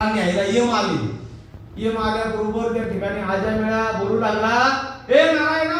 न्यायला यम आले यम आल्याबरोबर त्या ठिकाणी आजा मेळा बोलू लागला हे नारायण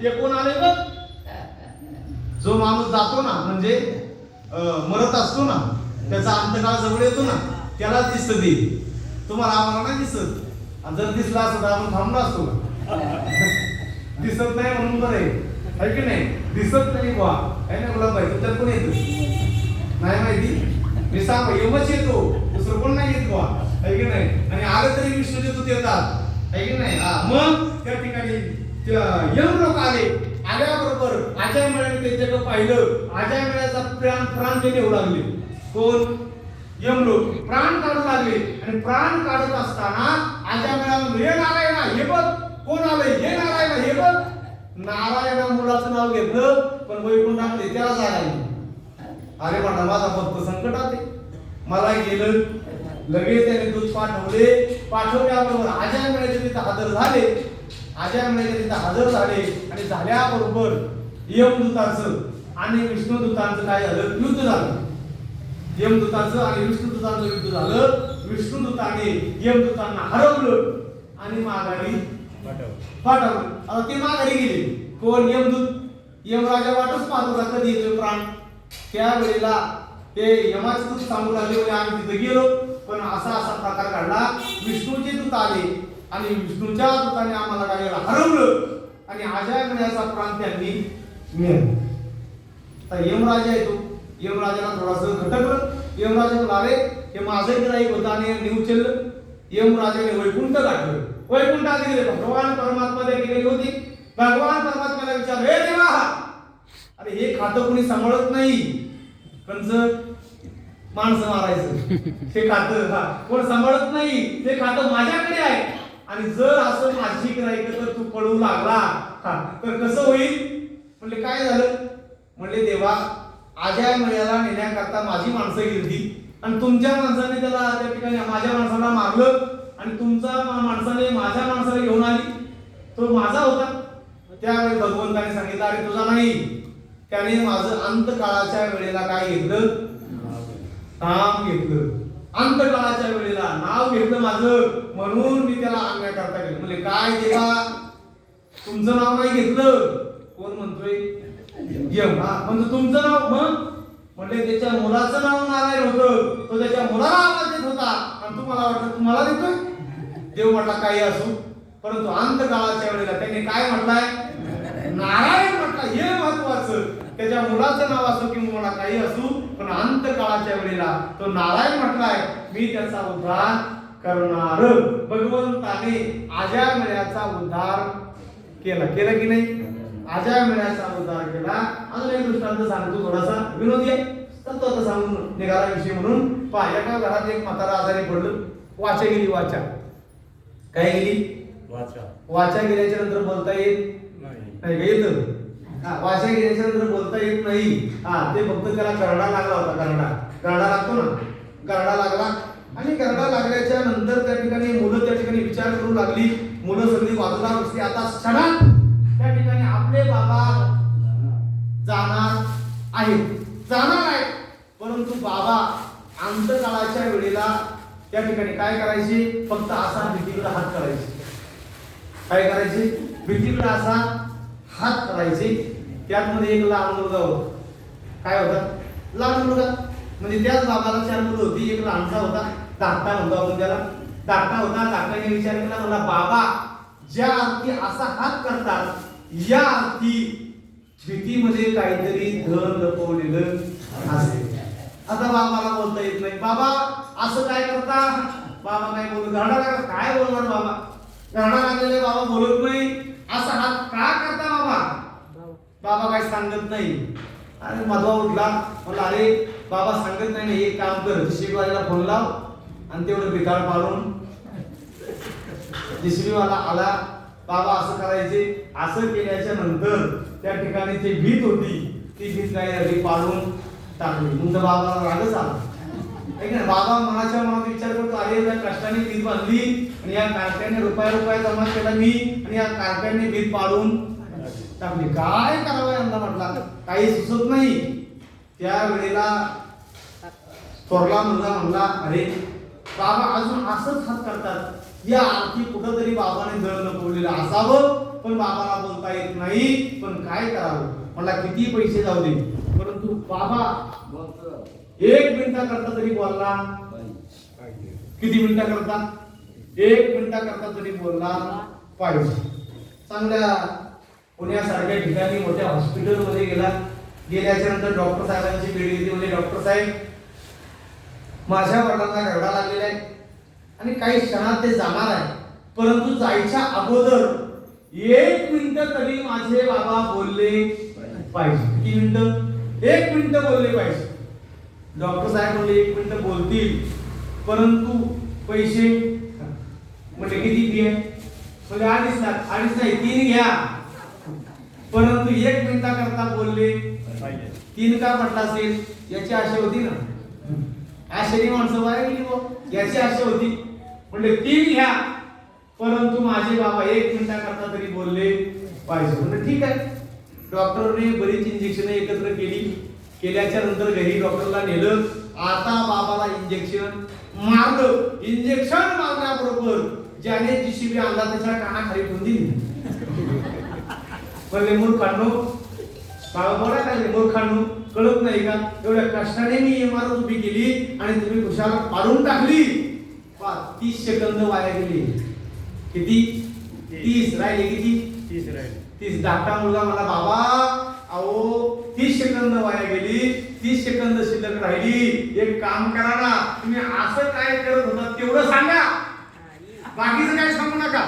हे कोण आले बघ? जो माणूस जातो ना म्हणजे मरत असतो ना त्याचा अंतकाळ जवळ येतो ना त्याला दिसत ते. तुम्हाला आम्हाला नाही दिसत. जर दिसला असत आपण थांबलो असतो. दिसत नाही म्हणून बरं आहे. की नाही? दिसत नाही बुवा. आहे ना गुलाब तर कोण येतं? नाही माहिती? मी सांग यमच येतो. दुसरं कोण नाही येत बा है की नाही? आणि आलं तरी विष्णूचे तू येतात. आहे की नाही? मग त्या ठिकाणी यम लोक आले. आल्याबरोबर आजय मेळ्याने त्यांच्याकडे पाहिलं. आजय मेळ्याचा प्राण प्राण ते नेऊ लागले. कोण? यम लोक. प्राण काढू लागले. आणि प्राण काढत असताना आजय मेळा हे नारायणा हे बघ. कोण आलंय? हे नारायणा हे बघ. नारायणा मुलाचं नाव घेतलं पण वैकुंठात त्याला जायला अरे म्हणा माझा भक्त संकटात आहे. मला गेलं लगेच त्याने दूध पाठवले. पाठवल्याबरोबर आजय मेळ्याचे तिथं हजर झाले. आजय मेळ्याचे तिथं हजर झाले. आणि झाल्याबरोबर यमदूताचं आणि विष्णुदूतांचं काय झालं? युद्ध झालं. यमदूताचं आणि विष्णुदूतांचं युद्ध झालं. विष्णुदूताने यमदूतांना हरवलं आणि माघारी पाठवलं. आता ते माघारी गेले. कोण? यमदूत यमराजा वाटच पाहत होता. कधी येतोय प्राण? त्या वेळेला ते यमाचे दूत सांगू लागले होते आम्ही तिथे गेलो. पण असा असा प्रकार घडला. विष्णूचे दूत आले आणि विष्णूच्या दूताने आम्हाला काय हरवलं आणि आजया गण्याचा प्राण त्यांनी मिळवला. आता यमराजा येतो यमराजाला थोडासा खटकलं. यमराजा म्हणाला, अरे हे माझं गिराईक होतं आणि उचललं. यमराजाने वैकुंठ गाठलं. वैकुंठात गेले. भगवान परमात्मा गेलेली होती. भगवान परमात्म्याला विचार हे देवा अरे हे खातं कोणी सांभाळत नाही. कंच माणसं मारायचं ते खातं हा कोण सांभाळत नाही ते खातं माझ्याकडे आहे. आणि जर असं माझी गिराईक तर तू पळू लागला. हा तर कसं होईल? म्हणले काय झालं? म्हणले देवा आज्या मळ्याला नेण्याकरता माझी माणसं गेली आणि तुमच्या माणसाने त्याला त्या ठिकाणी माझ्या माणसाला मारलं आणि तुमचा माणसाने माझ्या माणसाला घेऊन आली. तो माझा होता. त्यावेळी भगवंताने सांगितलं अरे तुझा नाही. त्याने माझं अंतकाळाच्या वेळेला काय घेतलं? नाम घेतलं. अंतकाळाच्या वेळेला नाव घेतलं माझं. म्हणून मी त्याला आणण्याकरता गेलो. म्हणजे काय देवा तुमचं नाव नाही घेतलं. कोण म्हणतोय? यम. हा म्हणजे तुमचं नाव मग म्हणजे त्याच्या मुलाचं नाव नारायण होतं. तो त्याच्या मुलाला आवाज देत होता. आणि तुम्हाला वाटलं तुम्हाला देतोय? देव म्हटला काही असो. परंतु अंतकाळाच्या वेळेला त्याने काय म्हटलाय? नारायण हे महत्वाचं. त्याच्या मुलाचं नाव असो किंवा काही असू पण अंतकाळाच्या वेळेला तो नारायण म्हटलाय मी त्याचा उद्धार करणार. भगवंताने आज्या मेळ्याचा उद्धार केला. केला की नाही? आज्या मेळ्याचा उद्धार केला. अजून एक दृष्टांत सांगतो थोडासा. विनोदी आहे. तर तो आता सांगून निघाला विषय म्हणून. पहा एका घरात एक म्हातारा आजारी पडलं. वाचा गेली वाचा. काय गेली? वाचा. वाचा गेल्याच्यानंतर बोलता येत नाही. येतं? हा घेण्याच्या नंतर बोलता येत नाही. हा ते फक्त त्याला करडा लागला होता करडा. करडा लागतो ना? करडा लागला. आणि करडा लागल्याच्या नंतर त्या ठिकाणी मुलं त्या ठिकाणी विचार करू लागली. मुलं सगळी वाजला बसली. आता सडा त्या ठिकाणी आपले बाबा जाणार आहेत. जाणार आहेत. परंतु बाबा अंतकाळाच्या वेळेला त्या ठिकाणी काय करायचे? फक्त असा भीतीकडे हात करायचे. काय करायचे? भीतीकडे असा हात करायचे. त्यातमध्ये एक लहान मुलगा होता. काय होता? लहान मुलगा. म्हणजे त्याच बाबाला चार मुलं होती. एक लहानसा होता. धाकटा होता आपण त्याला. धाकटा होता. धाकट्याने विचार केला मला बाबा ज्या अर्थी असा हात करतात या अर्थी भीतीमध्ये काहीतरी धन लपवलेलं असेल. आता बाबाला बोलता येत नाही. बाबा असं काय करता? बाबा काय बोलत घरडा काय बोलणार बाबा? घरडा लागलेले बाबा बोलत नाही. असा हात का करता बाबा बाबा काय सांगत नाही. अरे मधवा उठला. म्हणला अरे बाबा सांगत नाही ना एक काम कर. जेसीबीवाल्याला फोन लाव आणि तेवढं बिघाड पाडून. जेसीबीवाला आला. बाबा असं करायचे. असं केल्याच्यानंतर त्या ठिकाणी जी भीत होती ती भीत काय झाली पाडून टाकली. तुमच्या बाबाला रागच आला. नाही? बाबा मनाच्या मनात विचार करतो अरे या कष्टाने भीत बांधली आणि या कारखान्याने रुपया रुपया जमा केला मी आणि या कारखान्याने भीत पाडून टाकली. काय करावं यांना म्हटला? काही सुचत नाही. त्या वेळेला थोरला मुलगा म्हणला अरे बाबा अजून असंच हात करतात. या आरती कुठंतरी बाबाने जळ लपवलेलं असावं पण बाबाला बोलता येत नाही. पण काय करावं? मला किती पैसे जाऊ दे. परंतु बाबा एक मिनिटा करता तरी बोलला. किती मिनिटा करता एक मिनिटा करता तरी बोलला. पाहिजे. चांगल्या पुण्यासारख्या ठिकाणी मोठ्या हॉस्पिटलमध्ये गेला. गेल्याच्यानंतर डॉक्टर साहेबांची भेट घेतली. म्हणजे डॉक्टर साहेब माझ्या वडिलांना रडा लागलेला आहे. आणि काही क्षणात ते जाणार आहे. परंतु जायच्या अगोदर एक मिनिट तरी माझे बाबा बोलले पाहिजे. किती मिनिट? एक मिनिट बोलले पाहिजे. डॉक्टर साहेब म्हणले एक मिनिट बोलतील. परंतु पैसे म्हणजे किती फी आहे? म्हणजे अडीच लाख अडीच नाही तीन घ्या. परंतु एक मिनिटा करता बोलले तीन का म्हटलं असेल? याची आशा होती ना? आशेने माणसं बाहेर गेली. याची आशा होती. म्हणजे तीन घ्या. परंतु माझे बाबा एक मिनिटा करता तरी बोलले पाहिजे. म्हणजे ठीक आहे. डॉक्टरने बरीच इंजेक्शन एकत्र केली. केल्याच्यानंतर घरी डॉक्टरला नेलं. आता बाबाला इंजेक्शन मारलं. इंजेक्शन मारण्याबरोबर ज्याने जीसीबी आणला त्याच्या कानाखाली ठेवून दिली पहिले मूर्खांनो बाबा बोला काय रे मूर्खांनो कळत नाही का? एवढ्या कष्टाने मी इमारत उभी केली आणि तुम्ही खुशाला पाडून टाकली. तीस सेकंद वाया गेली. किती? तीस. राहिले किती? तीस धाकटा मुलगा मला बाबा अहो तीस सेकंद वाया गेली. तीस सेकंद शिल्लक राहिली. एक काम करा ना. तुम्ही असं काय करत होता तेवढं सांगा. बाकीचं काय सांगू नका.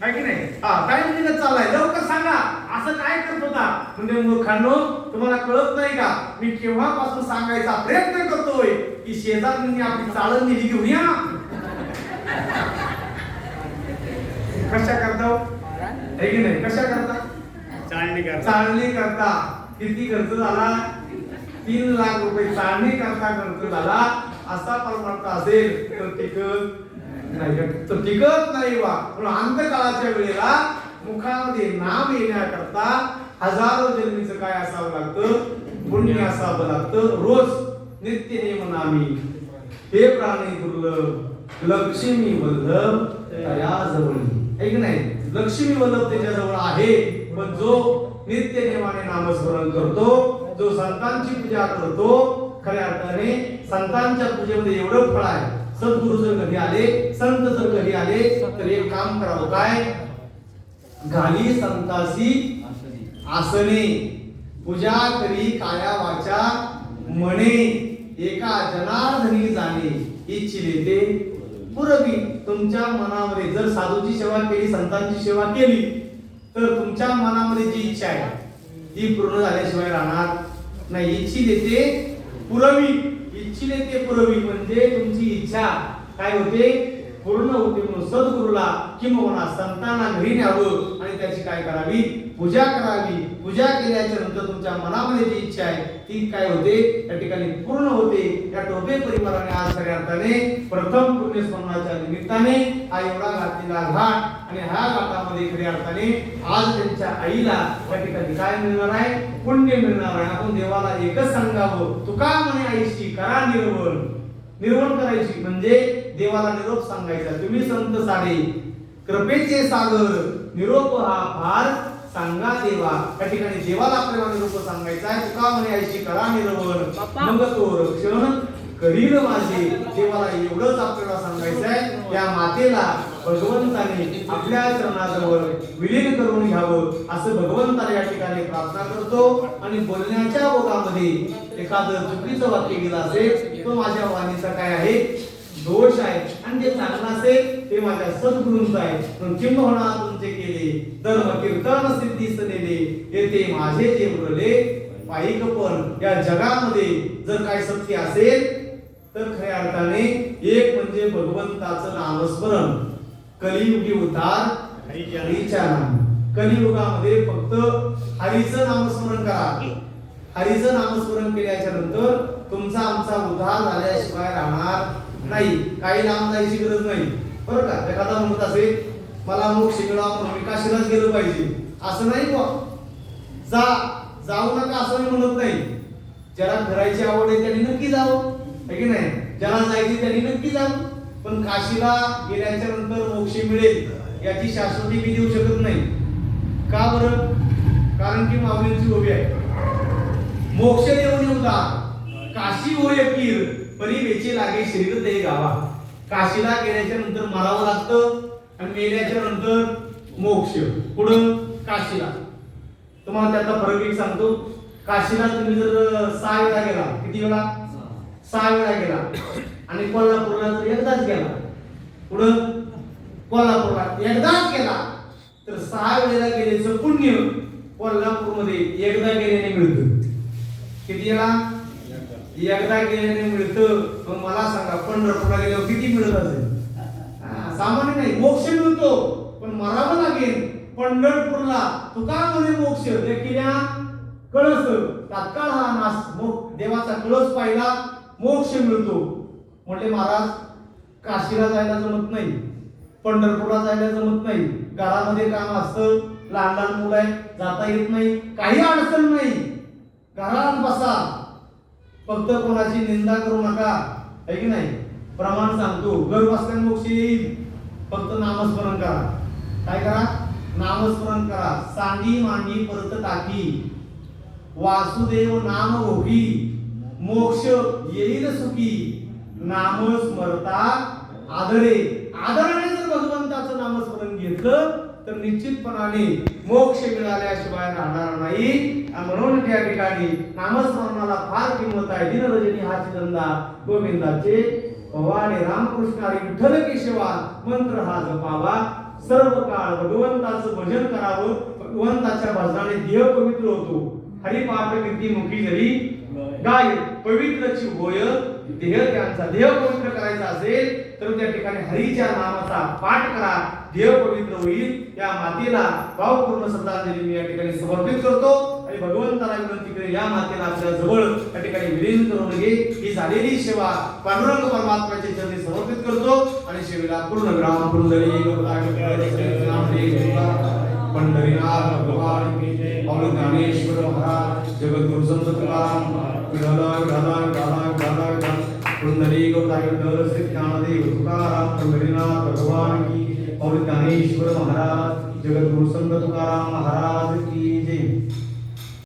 काय की नाही? हा टाइम दिलं चाललाय. लवकर सांगा. असं काय करत होता? म्हणजे मूर्खांनो तुम्हाला कळत नाही का? मी केव्हापासून सांगायचा प्रयत्न करतोय की शेजाऱ्यांनी आपली चाळण दिली घेऊन या. कशा करता हो? है की नाही? कशा करता? चालणी करता. चाळणी करता. किती खर्च झाला? तीन लाख रुपये चाळणी करता खर्च झाला. असा परमार्थ असेल तर का? तर टिकत नाही वा. म्हणून अंतकाळाच्या वेळेला मुखामध्ये नाम येण्याकरता हजारो जन्मीचं काय असावं लागतं? पुण्य असावं लागतं. रोज नित्य नियम नामी. हे प्राणी दुर्लभ. लक्ष्मी वल्लभ तया जवळ नाही? लक्ष्मी वल्लभ त्याच्याजवळ आहे पण जो नित्य नियमाने नामस्मरण करतो जो संतांची पूजा करतो खऱ्या अर्थाने संतांच्या पूजेमध्ये एवढं फळ आहे. सद्गुरु जर कधी आले संत जर कधी आले तर एक काम करावं काय? घाली संतासी आसने. पूजा करी काया वाचा म्हणे एका जनार्दनी जाणे इच्छिले ते पुरवी तुमच्या मनामध्ये जर साधूची सेवा केली संतांची सेवा केली तर तुमच्या मनामध्ये जी इच्छा आहे ती पूर्ण झाल्याशिवाय राहणार नाही. इच्छिले ते पुरवी. इच्छिले ते पुरवी म्हणजे तुमची इच्छा काय होते? पूर्ण होते म्हणून सद्गुरूला किंवा संतांना घरी न्यावं आणि त्याची काय करावी? पूजा करावी. पूजा केल्याच्यानंतर तुमच्या मनामध्ये जी इच्छा आहे ती काय होते? त्या ठिकाणी पूर्ण होते. या टोपे परिवाराने आज खऱ्या अर्थाने प्रथम पुण्यस्मरणाच्या निमित्ताने हा एवढा घातलेला घाट आणि ह्या घाटामध्ये खऱ्या अर्थाने आज त्यांच्या आईला त्या ठिकाणी काय मिळणार आहे? पुण्य मिळणार आहे. आपण देवाला एकच सांगावं तुका म्हणे आईशी करा निर्वण निर्वण करायची. म्हणजे देवाला निरोप सांगायचा. तुम्ही संत साडे कृपेचे सागर निरोप हा फार सांगा देवा. त्या ठिकाणी देवाला आपल्याला निरोप सांगायचा आहे. तुका म्हणे आईशी करा निर्वण मग तो रक्षण करील माझे. देवाला एवढंच आपल्याला सांगायचं आहे. या मातेला भगवंताने आपल्या चरणाजवळ विलीन करून घ्यावं असं भगवंताला या ठिकाणी प्रार्थना करतो. आणि बोलण्याच्या ओघामध्ये एखादं चुकीचं वाक्य गेलं असेल तो माझ्या वाणीचा काय आहे? दोष आहे. आणि जे चांगलं असेल ते माझ्या सद्गुरूंचं आहे. पण किंबहुना तुमचे केले. धर्म कीर्तन सिद्धीस नेले येते माझे जे उरले. पायिक पण या जगामध्ये जर काय सत्य असेल तर खऱ्या अर्थाने एक म्हणजे भगवंताचं नामस्मरण. कलियुगी उतार हरीच्या नाम कलियुगामध्ये फक्त हरीचं नामस्मरण करा. हरीचं नामस्मरण केल्याच्यानंतर तुमचा आमचा उद्धार झाल्याशिवाय राहणार नाही. काही लांब जायची गरज नाही. बरं का? एखादा म्हणत असेल मला मग शिकला विकाशीलाच मी गेलं पाहिजे. असं नाही बा जा. जाऊ नका असं मी म्हणत नाही. ज्याला फिरायची आवड आहे त्यांनी नक्की जावं. की नाही? ज्याला जायची त्यांनी नक्की जावं. पण काशीला गेल्याच्यानंतर मोक्ष मिळेल याची शाश्वती मी देऊ शकत नाही. का बरं? कारण की माऊलींची उभी आहे. मोक्ष देऊन येऊदा काशी होय पीर परी वेचे लागे शरीर ते गावा. काशीला गेल्याच्यानंतर मरावं लागतं आणि मेल्याच्या नंतर मोक्ष. पुढं काशीला. तुम्हाला त्यातला फरक एक सांगतो. काशीला तुम्ही जर सहा वेळा गेला किती वेळा? सहा वेळा गेला. आणि कोल्हापूरला जर एकदाच गेला पुढं कोल्हापूरला एकदाच गेला तर सहा वेळेला गेल्याचं पुण्य कोल्हापूरमध्ये एकदा गेल्याने मिळतं. किती वेळा एकदा गेल्याने मिळतं. मग मला सांगा पंढरपूरला गेल्यावर किती मिळत असेल? सामान्य नाही मोक्ष मिळतो. पण मरावं लागेल. पंढरपूरला तुका म्हणे मोक्ष? किल्या कळस. तात्काळ हा नाश. मो- देवाचा कळस पाहिला मोक्ष मिळतो. म्हटले महाराज काशीला जायला जमत नाही पंढरपूरला जायला जमत नाही घरामध्ये काम असतं लहान लहान मुलं आहे जाता येत नाही काही अडचण नाही घरात बसा फक्त कोणाची निंदा करू नका. है की नाही? प्रमाण सांगतो घर बसल्या मोक्ष येईल फक्त नामस्मरण करा. काय करा? नामस्मरण करा. सांडी मांडी परत टाकी. वासुदेव नाम होगी मोक्ष येईल सुखी. नाम स्मरता आदरे. आदराने जर भगवंताचं नामस्मरण घेतलं तर निश्चितपणाने मोक्ष मिळाल्याशिवाय राहणार नाही. म्हणून त्या ठिकाणी नामस्मरणाला फार किंमत आहे. दिनरजनी हा धंदा गोविंदाचे पवाडे रामकृष्ण हरी विठ्ठल केशवा मंत्र हा जपावा. सर्व काळ भगवंताचं भजन करावं. भगवंताच्या भजनाने देह पवित्र होतो. हरिपाठ कीर्ती मुखी जरी गाय पवित्रची होय देह त्यांचा देह पवित्र करायचा असेल तर त्या ठिकाणी हरीच्या नामाचा पाठ करा. देह पवित्र होईल या मातेला भावपूर्ण श्रद्धांजली मी या ठिकाणी समर्पित करतो. आणि भगवंताला विनंती करेल या मातेला आपल्या जवळ या ठिकाणी विलीन करून घे. ही झालेली सेवा पांडुरंग परमात्म्याच्या चरणी समर्पित करतो. आणि सेवेला पूर्ण विराम करून पंढरीनाथ भगवान की महाराज. जगद्गुरु संत तुकाराम विठ्ठल विठ्ठल विठ्ठल विठ्ठल विठ्ठल पुंडरी गौताय विठ्ठल श्री ज्ञानदेव तुकाराम पंढरीनाथ भगवान की जय पौल ज्ञानेश्वर महाराज जगद्गुरु संत तुकाराम महाराज की जय।